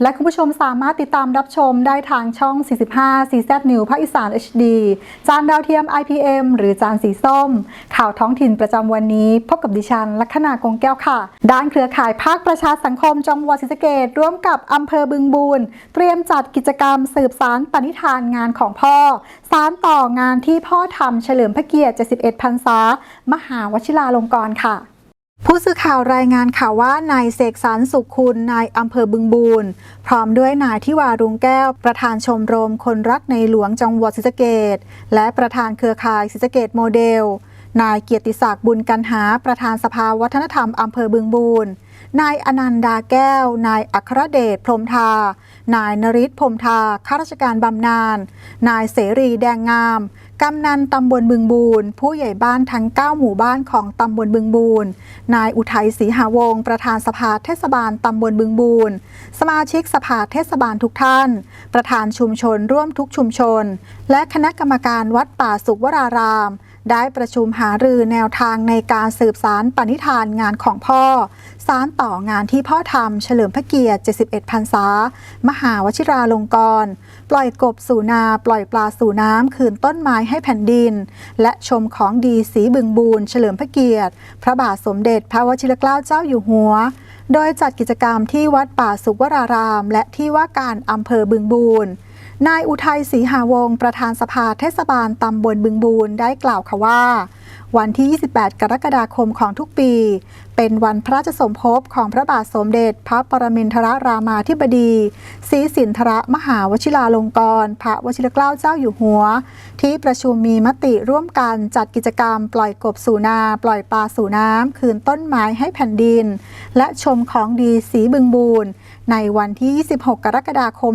และคุณผู้ชมสามารถติดตามรับชมได้ทางช่อง 45 CZ News, ภาคอีสาน HD จานดาวเทียม IPM หรือจานสีส้ม ข่าวท้องถิ่นประจำวันนี้ พบกับดิฉัน ลัคนากงแก้วค่ะ ด้านเครือข่ายภาคประชาสังคมจังหวัดศรีสะเกดร่วมกับอำเภอบึงบูรเตรียมจัดกิจกรรมสืบสารปณิธานงานของพ่อ สารต่องานที่พ่อทำเฉลิมพระเกียรติ 71 พรรษามหาวชิราลงกรณ์ค่ะ ผู้สื่อข่าวรายงานข่าวว่านายเสกสรรสุขคุณนายอำเภอบึงบูรพร้อมด้วยนายทิวารุงแก้ว ประธานชมรมคนรักในหลวงจังหวัดศรีสะเกดและประธานเครือข่ายศรีสะเกดโมเดล นายเกียรติศักดิ์บุญกันหา ประธานสภาวัฒนธรรมอำเภอบึงบูรนายอนันดาแก้ว นายอัครเดชพรมทา นายนริศพรมทาข้าราชการบำนาญนายเสรีแดงงามกำนันตำบลบึงบูรผู้ใหญ่บ้านทั้ง 9 หมู่บ้านของตำบลบึงบูรนายอุทัยศรีหาวงประธานสภาเทศบาลตำบลบึงบูรสมาชิกสภาเทศบาลทุกท่าน ประธานชุมชนร่วมทุกชุมชน และคณะกรรมการวัดป่าสุขวราราม ได้ประชุมหารือแนวทางในการสืบสารปณิธานงานของพ่อ สารต่องานที่พ่อทำเฉลิมพระเกียรติ 71 พรรษา มหาวชิราลงกรณ์ ปล่อยกบสู่นา ปล่อยปลาสู่น้ำคืนต้นไม้ให้แผ่นดิน และชมของดีสีบึงบูรเฉลิมพระเกียรติ พระบาทสมเด็จพระวชิรเกล้าเจ้าอยู่หัว โดยจัดกิจกรรมที่วัดป่าสุวราราม และที่ว่าการอำเภอบึงบูรนายอุทัยศรีหาวงศ์ประธานสภาเทศบาลตำบลบึงบูรได้กล่าวค่ะว่า วันที่ 28 กรกฎาคมของทุกปี เป็นวันพระราชสมภพของพระบาทสมเด็จ พระปรมินทรรามาธิบดีศรีสินทรมหาวชิราลงกรณ์พระวชิรเกล้าเจ้าอยู่หัว ที่ประชุมมีมติร่วมกันจัดกิจกรรม ปล่อยกบสู่นา ปล่อยปลาสู่น้ำคืนต้นไม้ให้แผ่นดิน และชมของดีสีบึงบูรในวันที่ 26 กรกฎาคม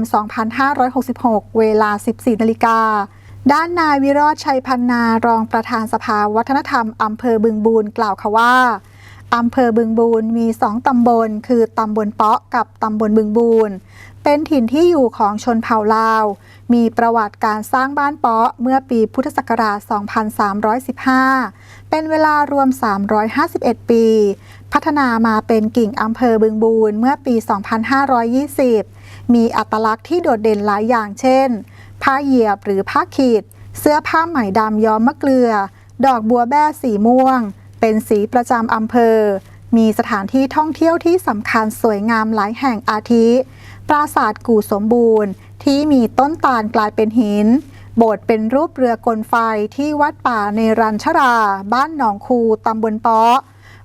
2566 เวลา 14 นาฬิกาด้านนายวิโรธชัยพันนารองประธานสภาวัฒนธรรมอำเภอบึงบูรกล่าวค่ะว่า อำเภอบึงบูรมีสองตำบล คือตำบลเปาะกับตำบลบึงบูรเป็นถิ่นที่อยู่ของชนเผ่าลาว มีประวัติการสร้างบ้านเปาะเมื่อปีพุทธศักราช 2315 เป็นเวลารวม 351 ปี พัฒนามาเป็นกิ่งอำเภอบึงบูรเมื่อปี 2520 มีอัตลักษณ์ที่โดดเด่นหลายอย่างเช่น ผ้าเหยียบหรือผ้าขีด เสื้อผ้าไหมดำย้อมมะเกลือ ดอกบัวแบ้สีม่วง เป็นสีประจำอำเภอ มีสถานที่ท่องเที่ยวที่สำคัญสวยงามหลายแห่งอาทิ ปราสาทกู่สมบูรณ์ ที่มีต้นตาลกลายเป็นหิน โบสถ์เป็นรูปเรือกลไฟที่วัดป่าเนรัญชรา บ้านหนองคูตำบลปาะ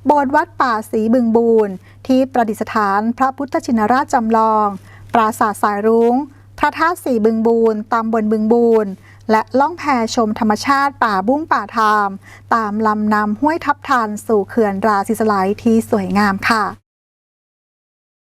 โบสถ์วัดป่าสีบึงบูรณ์ที่ประดิษฐานพระพุทธชินราชจำลอง ปราสาทสายรุง้ง พระธาตุสีบึงบูรณ์ตำบลบึงบูรณ์ และล่องแพชมธรรมชาติป่าบุ้งป่าทาม ตามลำน้ำห้วยทับทันสู่เขื่อนราศิสไลที่สวยงามค่ะ